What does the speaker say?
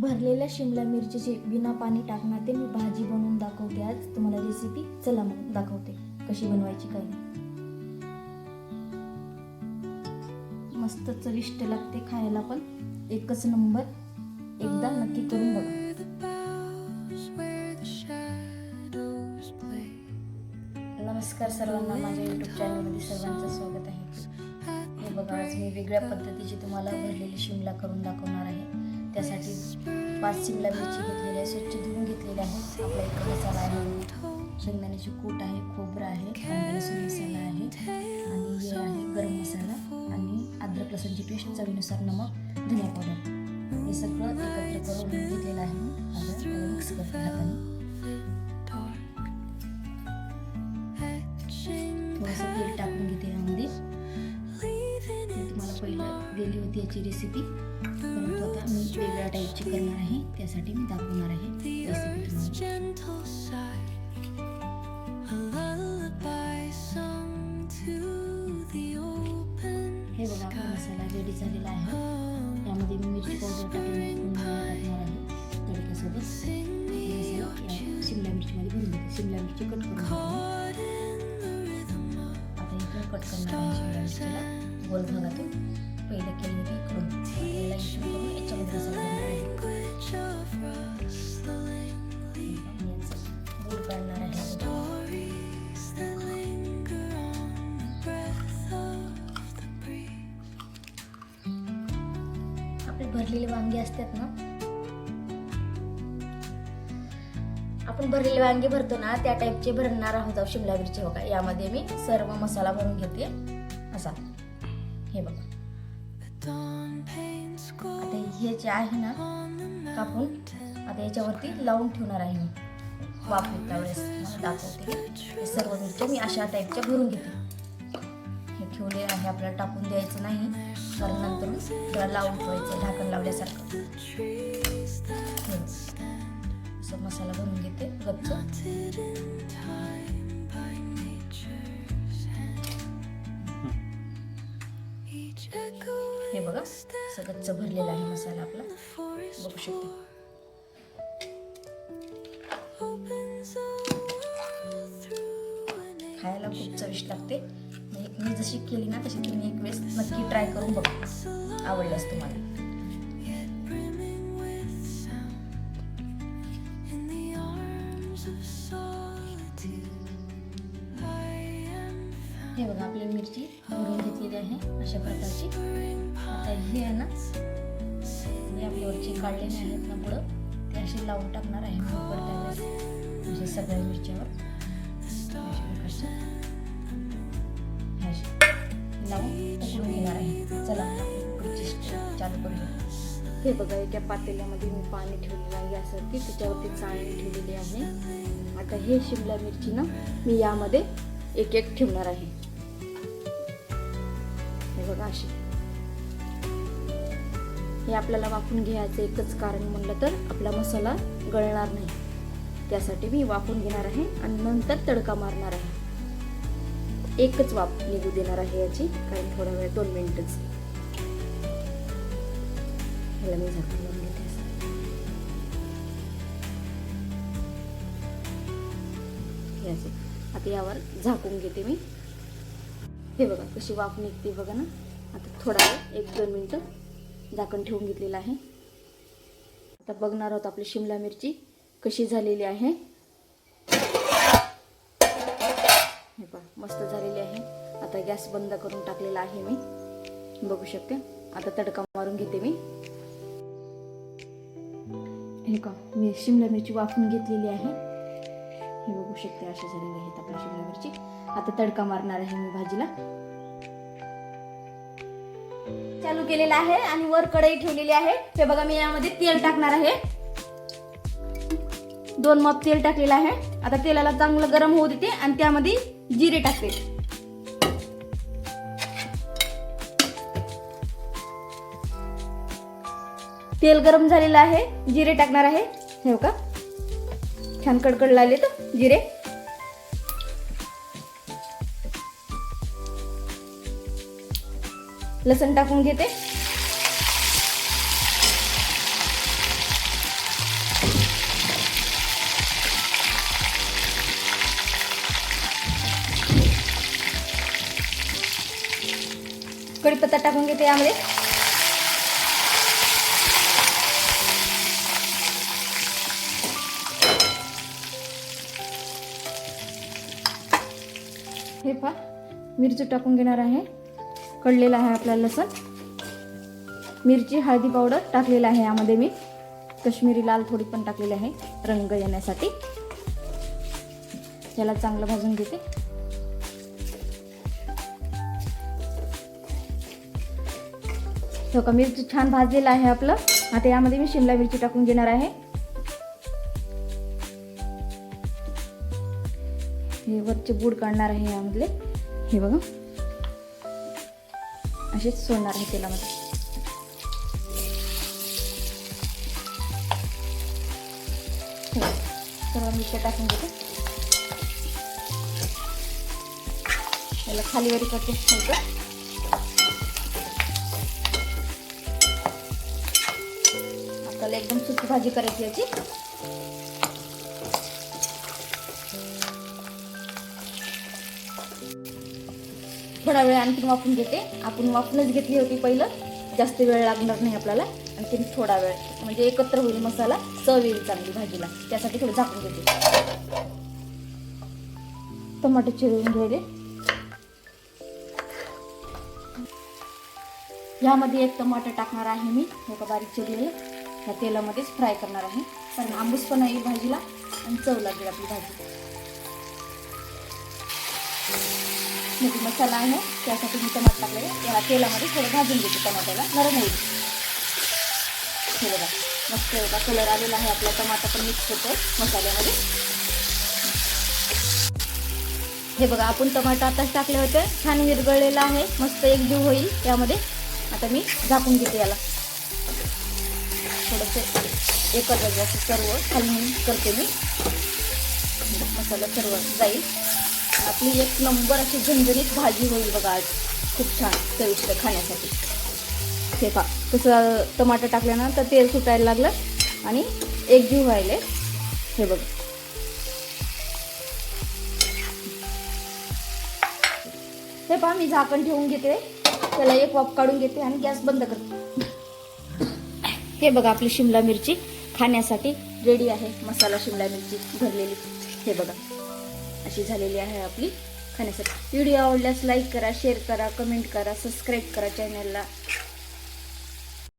भरलेल्या शिमला मिरचीची बिना पाणी टाकणार ते मी भाजी बनवून दाखवते आज. तुम्हाला रेसिपी चला मग दाखवते कशी बनवायची काय मस्त चविष्ट लागते खायला पण. एकच नंबर एकदा नक्की करून बघा. नमस्कार सर्वांना माझ्या युट्यूब चॅनलमध्ये सर्वांचं स्वागत आहे. हे बघा आज मी वेगळ्या पद्धतीची तुम्हाला भरलेली शिमला करून दाखवणार आहे. त्यासाठी पाच शिमला मिरची घेतलेली आहे स्वच्छ धुवून घेतलेली आहे. आपला एक मसाला आहे. शेंगदाण्याची कूट आहे खोबरं आहे लसूण मसाला आहे. आणि हे आहे गरम मसाला आणि अद्रक लसूणची पेस्ट चवीनुसार नमक धनिया पावडर. हे सगळं एकत्र करून घेतलेलं आहे. आता मिक्स करते हाताने. थोडंसं तेल टाकून घेते पहिलं होती याची रेसिपी परंतु आता मी वेगळ्या टाईपची करणार आहे. त्यासाठी मी दाखवणार आहे रेसिपी हे बघा मसाला रेडी झालेला आहे. त्यामध्ये मी मिरची पावडर टाकली भरलेली वांगे असतात ना? आपण भरलेले वांगे भरतो ना त्या टाईपचे भरणार आहोत शिमला मिरची बघा. यामध्ये मी सर्व मसाला भरून घेते. असा. हे बघा. आता हे जे आहे ना कापून आता याच्यावरती लावून ठेवणार आहे मी. वापरत त्यावेळेस दाखवते. सर्व मिरच्या मी अशा टाईपच्या भरून घेते. ठेवले आहे आपल्याला टाकून द्यायचं नाही. कारण नंतर त्याला लावून ठेवायचं ढाकण लावल्यासारखं. असं मसाला बनवून घेते गच्च. हे बघा असं गच्च भरलेला आहे मसाला आपला. बघू शकते. खायला खूप चविष्ट लागते. मी जशी केली ना तशी तुम्ही एक वेळेस नक्की ट्राय करून बघा. आवडलंच तुम्हाला. हे बघा आपली मिरची भरून घेतलेली आहे अशा प्रकारची. आता हे आहे ना हे आपल्यावरचे काढलेले आहेत ना पुढं ते अशी लावून टाकणार आहे म्हणजे सगळ्या मिरच्यावर. अशा प्रकारचे. लावून उकडून घेणार आहे. चला स्टेप चालू करूया. हे बघा एका पातेल्यामध्ये मी पाणी ठेवलेलं आहे यासाठी त्याच्यावरती चाळणी ठेवलेली आहे. आता हे शिमला मिरची ना मी यामध्ये एक एक ठेवणार आहे. हे बघा अशी. हे आपल्याला वाफून घ्यायचं एकच कारण म्हणलं तर आपला मसाला गळणार नाही. त्यासाठी मी वाफून घेणार आहे आणि नंतर तडका मारणार आहे. एकच वाफ निघू देणार आहे याची कारण थोडा वेळ दोन मिनिटच. ह्याला मी झाकून लावून घेते आता यावर झाकून घेते मी. हे बघा कशी वाफ निघते बघा ना. आता थोडा वेळ एक दोन मिनटं झाकण ठेवून घेतलेलं आहे. आता बघणार आहोत आपली शिमला मिरची कशी झालेली आहे. हे पण मस्त झालेली आहे. आता गॅस बंद करून टाकलेला आहे मी. बघू शकते. आता तडका मारून घेते मी. हे का मी शिमला मिरची वाफून घेतलेली आहे. हे बघू शकते अशा झालेली आहेत आपल्या शिमला मिरची. आता तडका मारणार आहे मी भाजीला. चालू केलेला आहे आणि वर कढई ठेवलेली आहे. हे बघा मी यामध्ये तेल टाकणार आहे. दोन माप तेल टाकलेलं आहे. आता तेलाला चांगलं गरम होऊ देते आणि त्यामध्ये जिरे टाकते तेल गरम झालेलं आहे जिरे टाकणार आहे. हे का छान कडकड आले तर जिरे. लसण टाकून घेते. कढीपत्ता टाकून घेते यामध्ये. हे पहा मिरची टाकून घेणार आहे. कळलेला आहे आपला लसण. मिरची हळदी पावडर टाकलेला आहे यामध्ये मी. कश्मीरी लाल थोडी पण टाकलेली आहे रंग येण्यासाठी. याला चांगलं भाजून घेते. हो का मिरची छान भाजलेलं आहे आपलं. आता यामध्ये मी शिमला मिरची टाकून घेणार आहे. हे वरचे बूड काढणार आहे यामधले. हे बघा. असेच सोडणार आहे तेलामध्ये. सर्व मिरच्या टाकून घेते. याला खाली वरी करते. आपल्याला एकदम सुकी भाजी करायची याची. थोडा वेळ आणखीन वाफून घेते. आपण वाफूनच घेतली होती पहिलं. जास्त वेळ लागणार नाही आपल्याला. आणखीन थोडा वेळ. म्हणजे एकत्र होईल मसाला चव येईल चांगली भाजीला. त्यासाठी थोडं झाकून घेते. टमाटे चिरून घ्यायले. यामध्ये एक टमाटर टाकणार आहे मी. हे बारीक चिरलेलं. ह्या तेलामध्येच फ्राय करणार आहे पण आंबूस पण येईल भाजीला आणि चव लागेल आपली भाजी. मीठ मसाला आहे त्यासाठी मी टमाट टाकले. याला तेलामध्ये थोडं भाजून घेते टमाट्याला. नरम होईल. हे बघा मस्त बघा कलर आलेला आहे आपला टमाटा पण मिक्स होतो मसाल्यामध्ये. हे बघा आपण टमाटा आताच टाकले होते छान विरगळलेला आहे. मस्त एक जीव होईल त्यामध्ये आता मी झाकून घेते याला. थोडंसं एकत्र असं सर्व. खालून करते मी. मसाला सर्व जाईल. आपली एक नंबर अशी झणझणीत भाजी होईल बघा आज. खूप छान चविष्ट खाण्यासाठी. ते पा तसं टमाटर टाकल्यानंतर तेल सुटायला लागलं आणि एक जीव व्हायले हे बघ. हे पहा मी झाकण ठेवून घेते. त्याला एक वाफ काढून घेते आणि गॅस बंद करते. हे बघा आपली शिमला मिरची खाण्यासाठी रेडी आहे. मसाला शिमला मिरची भरलेली. हे बघा अशी झालेली आहे आपली खाण्यासाठी. व्हिडिओ आवडल्यास लाईक करा शेअर करा कमेंट करा सबस्क्राईब करा चॅनलला